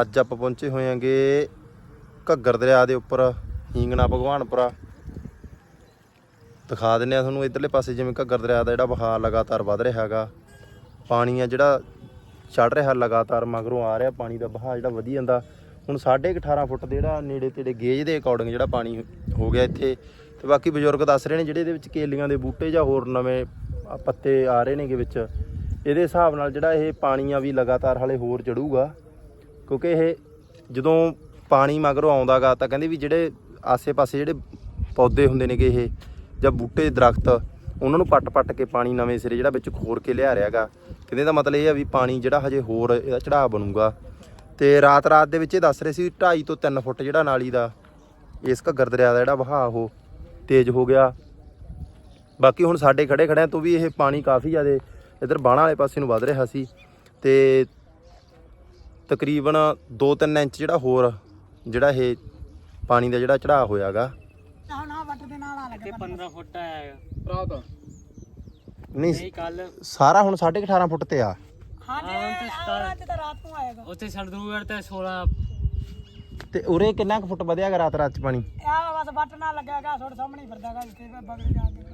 ਅੱਜ ਆਪਾਂ ਪਹੁੰਚੇ ਹੋਏ ਆਂਗੇ ਘੱਗਰ ਦਰਿਆ ਦੇ ਉੱਪਰ, ਹੀਂਗਣਾ ਭਗਵਾਨਪੁਰਾ। ਦਿਖਾ ਦਿੰਨੇ ਆ ਤੁਹਾਨੂੰ ਇਧਰਲੇ ਪਾਸੇ ਜਿਵੇਂ ਘੱਗਰ ਦਰਿਆ ਦਾ ਜਿਹੜਾ ਬਹਾਅ ਲਗਾਤਾਰ ਵੱਧ ਰਿਹਾ ਹੈਗਾ। ਪਾਣੀ ਆ ਜਿਹੜਾ ਚੜ ਰਿਹਾ ਲਗਾਤਾਰ, ਮਗਰੋਂ ਆ ਰਿਹਾ ਪਾਣੀ ਦਾ ਬਹਾਅ ਜਿਹੜਾ ਵਧੀ ਜਾਂਦਾ। ਹੁਣ 18.5 ਫੁੱਟ ਦੇ ਜਿਹੜਾ ਨੇੜੇ ਤੇੜੇ ਗੇਜ ਦੇ ਅਕੋਰਡਿੰਗ ਜਿਹੜਾ ਪਾਣੀ ਹੋ ਗਿਆ ਇੱਥੇ। ਤੇ ਬਾਕੀ ਬਜ਼ੁਰਗ ਦੱਸ ਰਹੇ ਨੇ ਜਿਹੜੇ ਇਹਦੇ ਵਿੱਚ ਕੇਲੀਆਂ ਦੇ ਬੂਟੇ ਜਾਂ ਹੋਰ ਨਵੇਂ ਪੱਤੇ ਆ ਰਹੇ ਨੇਗੇ ਵਿੱਚ। ਇਹਦੇ ਹਿਸਾਬ ਨਾਲ ਜਿਹੜਾ ਇਹ ਪਾਣੀ ਆ ਵੀ ਲਗਾਤਾਰ ਹਲੇ ਹੋਰ ਚੜੂਗਾ। ਕਿਉਂਕਿ ਇਹ ਜਦੋਂ ਪਾਣੀ ਮਗਰੋਂ ਆਉਂਦਾਗਾ ਤਾਂ ਕਹਿੰਦੇ ਵੀ ਜਿਹੜੇ ਆਸੇ-ਪਾਸੇ ਜਿਹੜੇ ਪੌਦੇ ਹੁੰਦੇ ਨੇਗੇ ਇਹ, ਜਾਂ ਬੂਟੇ, ਦਰਖਤ, ਉਹਨਾਂ ਨੂੰ ਪੱਟ-ਪੱਟ ਕੇ ਪਾਣੀ ਨਵੇਂ ਸਿਰੇ ਜਿਹੜਾ ਵਿੱਚ ਖੋਰ ਕੇ ਲਿਆ ਰਿਹਾਗਾ। ਕਹਿੰਦੇ ਦਾ ਮਤਲਬ ਇਹ ਆ ਵੀ ਪਾਣੀ ਜਿਹੜਾ ਹਜੇ ਹੋਰ ਇਹਦਾ ਚੜਾਅ ਬਣੂਗਾ। ਤੇ ਰਾਤ-ਰਾਤ ਦੇ ਵਿੱਚ ਇਹ ਦੱਸ ਰਹੇ ਸੀ 2.5 ਤੋਂ 3 ਫੁੱਟ ਜਿਹੜਾ ਨਾਲੀ ਦਾ, ਇਸ ਘੱਗਰ ਦਰਿਆ ਦਾ ਜਿਹੜਾ ਵਹਾਅ ਉਹ ਤੇਜ਼ ਹੋ ਗਿਆ। ਬਾਕੀ ਹੁਣ ਸਾਡੇ ਖੜੇ ਖੜਿਆਂ ਤੋਂ ਵੀ ਇਹ ਪਾਣੀ ਕਾਫੀ ਜ਼ਿਆਦਾ ਇਧਰ ਬਾਣਾ ਵਾਲੇ ਪਾਸੇ ਨੂੰ ਵੱਧ ਰਿਹਾ ਸੀ। ਤੇ ਤਕਰੀਬਨ 2-3 ਇੰਚ ਜਿਹੜਾ ਹੋਰ ਜਿਹੜਾ ਇਹ ਪਾਣੀ ਦਾ ਜਿਹੜਾ ਚੜਾਅ ਹੋਇਆਗਾ। ਨਾ ਨਾ ਵੱਟ ਦੇ ਨਾਲ ਆ ਤੇ। ਲੱਗਾ 15 ਫੁੱਟ ਆਇਆ ਰਾਤ ਨਹੀਂ ਨਹੀਂ ਕੱਲ ਸਾਰਾ ਹੁਣ 18.5 ਫੁੱਟ ਤੇ ਆ। ਹਾਂ ਜੀ ਹਾਂ, ਤੇ ਸਤਾਰਾਂ- ਅੱਜ ਤਾਂ ਰਾਤ ਨੂੰ ਆਏਗਾ। ਉੱਥੇ ਸਰਦੂਗੜ ਤੇ 16 ਤੇ ਉਰੇ ਕਿੰਨਾ ਕੁ ਫੁੱਟ ਵਧਿਆਗਾ ਰਾਤ ਰਾਤ ਚ ਪਾਣੀ? ਆ ਬਸ ਵੱਟ ਨਾਲ ਲੱਗਿਆਗਾ ਤੁਹਾਡੇ ਸਾਹਮਣੇ ਹੀ ਫਿਰਦਾਗਾ ਜਿੱਥੇ ਬਗੜੀ ਜਾ ਕੇ।